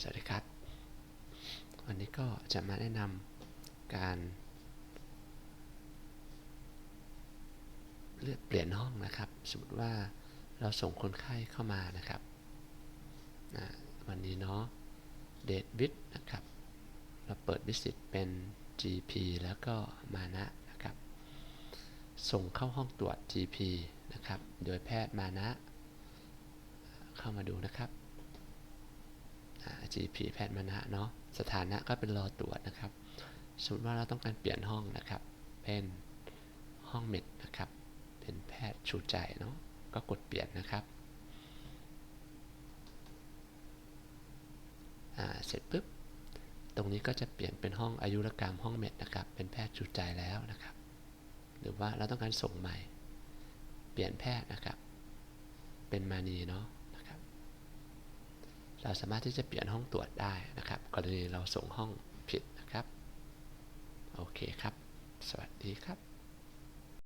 สวัสดีครับ วันนี้ก็จะมาแนะนำการเลือกเปลี่ยนห้องนะครับ สมมติว่าเราส่งคนไข้เข้ามานะครับนะวันนี้เนาะเดทวิดนะครับ เราเปิดวิสิตเป็น GP แล้วก็มานะนะครับ ส่งเข้าห้องตรวจ GP นะครับ โดยแพทย์มานะ เข้ามาดูนะครับ GP แพทย์มานะเนาะสถานะก็เป็นรอตรวจนะครับ สมมติว่าเราต้องการเปลี่ยนห้องนะครับ เป็นห้องเม็ดนะครับ เป็นแพทย์ชูใจเนาะก็กดเปลี่ยนนะครับอ่าเสร็จปุ๊บ ตรงนี้ก็จะเปลี่ยนเป็นห้องอายุรกรรมห้องเม็ดนะครับ เป็นแพทย์ชูใจแล้วนะครับ หรือว่าเราต้องการส่งใหม่ เปลี่ยนแพทย์นะครับ เป็นมานีเนาะ เราสามารถที่จะเปลี่ยนห้องตรวจได้นะครับ กรณีเราส่งห้องผิดนะครับ โอเคครับ สวัสดีครับ